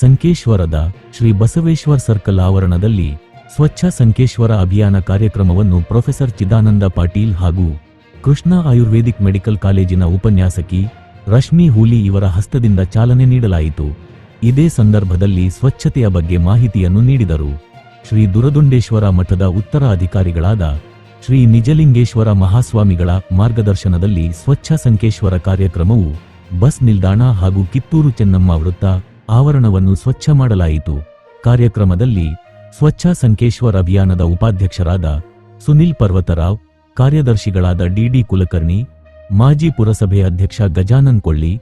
ಸಂಕೇಶ್ವರದ Shri Basaveshwar circle ಆವರಣದಲ್ಲಿ ಸ್ವಚ್ಛ ಸಂಕೇಶ್ವರ ಅಭಿಯಾನ ಕಾರ್ಯಕ್ರಮವನ್ನು ಪ್ರೊಫೆಸರ್ ಚಿದಾನಂದ ಪಾಟೀಲ್ ಹಾಗೂ ಕೃಷ್ಣ ಆಯುರ್ವೇದಿಕ್ ಮೆಡಿಕಲ್ ಕಾಲೇಜಿನ ಉಪನ್ಯಾಸಕಿ ರಶ್ಮಿ ಹೂಲಿ ಇವರ ಹಸ್ತದಿಂದ ಚಾಲನೆ ನೀಡಲಾಯಿತು. ಇದೇ ಸಂದರ್ಭದಲ್ಲಿ ಸ್ವಚ್ಛತೆಯ ಬಗ್ಗೆ ಮಾಹಿತಿಯನ್ನು ನೀಡಿದರು. ಶ್ರೀ ದುರದುಂಡೇಶ್ವರ ಮಠದ ಉತ್ತರ ಅಧಿಕಾರಿಗಳಾದ ಶ್ರೀ ನಿಜಲಿಂಗೇಶ್ವರ ಮಹಾಸ್ವಾಮಿಗಳ ಮಾರ್ಗದರ್ಶನದಲ್ಲಿ ಸ್ವಚ್ಛ ಸಂಕೇಶ್ವರ ಕಾರ್ಯಕ್ರಮವು ಬಸ್ ನಿಲ್ದಾಣ ಹಾಗೂ ಕಿತ್ತೂರು ಚೆನ್ನಮ್ಮ ವೃತ್ತ ಆವರಣವನ್ನು ಸ್ವಚ್ಛ ಮಾಡಲಾಯಿತು. ಕಾರ್ಯಕ್ರಮದಲ್ಲಿ ಸ್ವಚ್ಛ ಸಂಕೇಶ್ವರ್ ಅಭಿಯಾನದ ಉಪಾಧ್ಯಕ್ಷರಾದ ಸುನಿಲ್ ಪರ್ವತರಾವ್, ಕಾರ್ಯದರ್ಶಿಗಳಾದ ಡಿಡಿ ಕುಲಕರ್ಣಿ, ಮಾಜಿ ಪುರಸಭೆ ಅಧ್ಯಕ್ಷ ಗಜಾನನ್ ಕೊಳ್ಳಿ,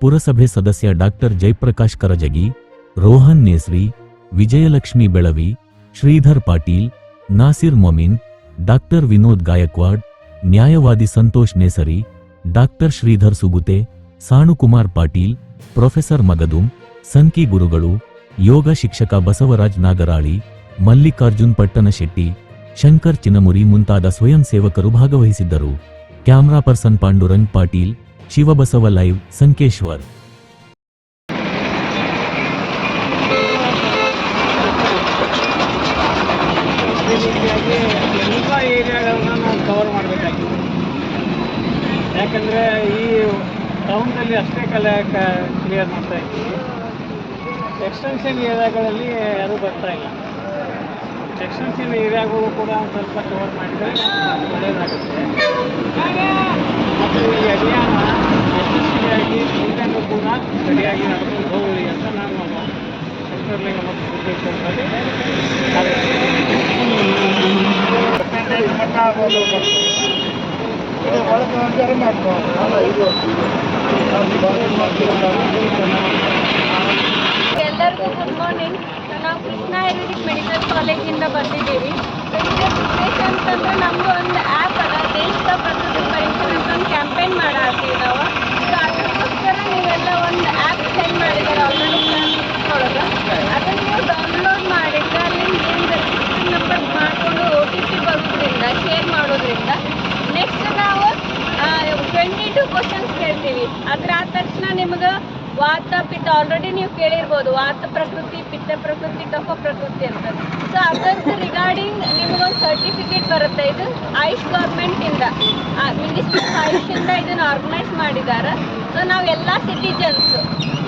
ಪುರಸಭೆ ಸದಸ್ಯ ಡಾಕ್ಟರ್ ಜಯಪ್ರಕಾಶ್ ಕರಜಗಿ, ರೋಹನ್ ನೇಸ್ರಿ, ವಿಜಯಲಕ್ಷ್ಮಿ ಬೆಳವಿ, ಶ್ರೀಧರ್ ಪಾಟೀಲ್, ನಾಸಿರ್ ಮೊಮಿನ್, ಡಾಕ್ಟರ್ ವಿನೋದ್ ಗಾಯಕ್ವಾಡ್, ನ್ಯಾಯವಾದಿ ಸಂತೋಷ್ ನೇಸರಿ, ಡಾಕ್ಟರ್ ಶ್ರೀಧರ್ ಸುಗುತೆ, ಸಾಣುಕುಮಾರ್ ಪಾಟೀಲ್, ಪ್ರೊಫೆಸರ್ ಮಗದುಂ ಸಂಕಿ ಗುರುಗಳು, ಯೋಗ ಶಿಕ್ಷಕ ಬಸವರಾಜ್ ನಾಗರಾಳಿ, ಮಲ್ಲಿಕಾರ್ಜುನ್ ಪಟ್ಟಣಶೆಟ್ಟಿ ಶಂಕರ್ ಚಿನ್ನಮುರಿ ಮುಂತಾದ ಸ್ವಯಂ ಸೇವಕರು ಭಾಗವಹಿಸಿದ್ದರು. Camera person Pandurang Patil, Shivabasava live, Sankeshwar. ಯಾಕಂದರೆ ಈ ಅಷ್ಟೇ ಕಲೆ ಕ್ಲಿಯರ್ ಮಾಡ್ತಾ ಇದ್ದೀವಿ. ಎಕ್ಸ್ಟೆನ್ಷನ್ ಏರಿಯಾಗಳಲ್ಲಿ ಯಾರೂ ಬರ್ತಾ ಇಲ್ಲ. ಎಕ್ಸ್ಟೆನ್ಷನ್ ಏರಿಯಾಗಳು ಕೂಡ ಒಂದು ಸ್ವಲ್ಪ ಕವರ್ ಮಾಡಿದರೆ ಒಳ್ಳೆಯದಾಗುತ್ತೆ ಮತ್ತು ಈ ಅಭಿಯಾನ ಯಶಸ್ವಿಯಾಗಿ ಮುಂದೆನೂ ಕೂಡ ಸರಿಯಾಗಿ ನಡ್ಕೊಂಡು ಹೋಗಲಿ ಅಂತ ನಾನು ಸರ್ಕಾರಲಿಂಗ ಮತ್ತು ಸಿದ್ದೇಶ್ವರದಲ್ಲಿ ಗುಡ್ ಮಾರ್ನಿಂಗ್ ನಾವು ಕೃಷ್ಣ ಆಯುರ್ವೇದಿಕ್ ಮೆಡಿಕಲ್ ಕಾಲೇಜಿಂದ ಬಂದಿದ್ದೀವಿ. ಉದ್ದೇಶ ಅಂತಂದ್ರೆ ನಮ್ಮದು ಒಂದು ಆ್ಯಪ್ ಅದ ದೇಶದ ಪ್ರಕೃತಿ ಪರೀಕ್ಷೆ ಒಂದು ಕ್ಯಾಂಪೇನ್ ಮಾಡಾತೀವಿ ನಾವು ಸೊ ಅದಕ್ಕೋಸ್ಕರ ನೀವೆಲ್ಲ ಒಂದು ಆ್ಯಪ್ ಸೆಂಡ್ ಮಾಡಿದ್ದಾರೆ ಆಲ್ರೆಡಿ ಒಳಗೆ ಅದನ್ನು ನೀವು ಡೌನ್ಲೋಡ್ ಮಾಡಿದ್ರೆ ಅಲ್ಲಿ ನಂಬರ್ ಮಾಡಿಕೊಂಡು ಒ ಟಿ ಪಿ ಬರೋದ್ರಿಂದ ಶೇರ್ ಮಾಡೋದ್ರಿಂದ ನೆಕ್ಸ್ಟ್ ನಾವು ಟ್ವೆಂಟಿ ಟು ಕ್ವಶನ್ಸ್ ಕೇಳ್ತೀವಿ. ಅದ್ರ ಆದ ತಕ್ಷಣ ನಿಮ್ಗೆ ವಾತ ಪಿತ್ತ ಆಲ್ರೆಡಿ ನೀವು ಕೇಳಿರ್ಬೋದು, ವಾತ ಪ್ರಕೃತಿ, ಪಿತ್ತ ಪ್ರಕೃತಿ, ಕಫ ಪ್ರಕೃತಿ ಅಂತ. ಸೊ ಅದರದ್ದು ರಿಗಾರ್ಡಿಂಗ್ ನಿಮಗೊಂದು ಸರ್ಟಿಫಿಕೇಟ್ ಬರುತ್ತೆ. ಇದು ಆಯುಷ್ ಗೌರ್ಮೆಂಟಿಂದ ಮಿನಿಸ್ಟ್ರಿ ಆಫ್ ಆಯುಷಿಂದ ಇದನ್ನು ಆರ್ಗನೈಸ್ ಮಾಡಿದ್ದಾರೆ ಸೊ ನಾವು ಎಲ್ಲ ಸಿಟಿಜನ್ಸ್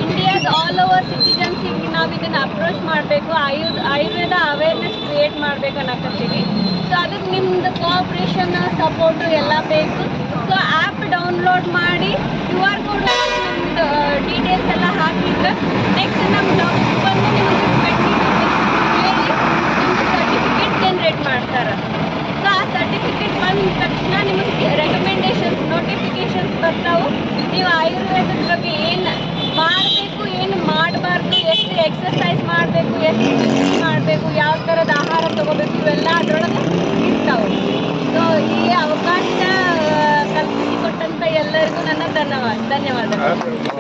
ಇಂಡಿಯಾದ ಆಲ್ ಓವರ್ ಸಿಟಿಜನ್ಸಿಗೆ ನಾವು ಇದನ್ನು ಅಪ್ರೋಚ್ ಮಾಡಬೇಕು ಆಯು ಆಯುರ್ವೇದ ಅವೇರ್ನೆಸ್ ಕ್ರಿಯೇಟ್ ಮಾಡ್ಬೇಕು ಅನ್ನಕತ್ತೀವಿ. ಸೊ ಅದಕ್ಕೆ ನಿಮ್ದು ಕೋಆಪ್ರೇಷನ್ ಸಪೋರ್ಟು ಎಲ್ಲ ಬೇಕು ಸೊ ಆ್ಯಪ್ ಡೌನ್ಲೋಡ್ ಮಾಡಿ ಕ್ಯೂ ಆರ್ ಕೋಡ್ ನಿಮ್ದು ಡೀಟೇಲ್ಸ್ ಎಲ್ಲ ಹಾಕಿದ್ರೆ ನೆಕ್ಸ್ಟ್ ನಮ್ಮ ಡಾಕ್ಟರ್ ಬಂದು ನಿಮಗೆ ಟ್ವೆಂಟಿ ಹೇಳಿ ನಿಮ್ದು ಸರ್ಟಿಫಿಕೇಟ್ ಜನ್ರೇಟ್ ಮಾಡ್ತಾರೆ ಆ ಸರ್ಟಿಫಿಕೇಟ್ ಬಂದ ತಕ್ಷಣ ನಿಮಗೆ ರೆಕಮೆಂಡೇಶನ್ಸ್ ನೋಟಿಫಿಕೇಶನ್ಸ್ ಬರ್ತಾವೆ. ನೀವು ಆಯುರ್ವೇದದ ಬಗ್ಗೆ ಏನು ಮಾಡಬೇಕು, ಏನು ಮಾಡಬಾರ್ದು, ಎಷ್ಟು ಎಕ್ಸರ್ಸೈಸ್ ಮಾಡಬೇಕು, ಎಷ್ಟು ಮಾಡಬೇಕು, ಯಾವ ಥರದ ಆಹಾರ ತಗೋಬೇಕು, ಇವೆಲ್ಲ ಅದರೊಳಗೆ ಇರ್ತಾವೆ. ಸೊ ಈ ಅವಕಾಶ ಕಲ್ಪಿಸಿಕೊಟ್ಟಂಥ ಎಲ್ಲರಿಗೂ ನನ್ನ ಧನ್ಯವಾದ, ಧನ್ಯವಾದಗಳು.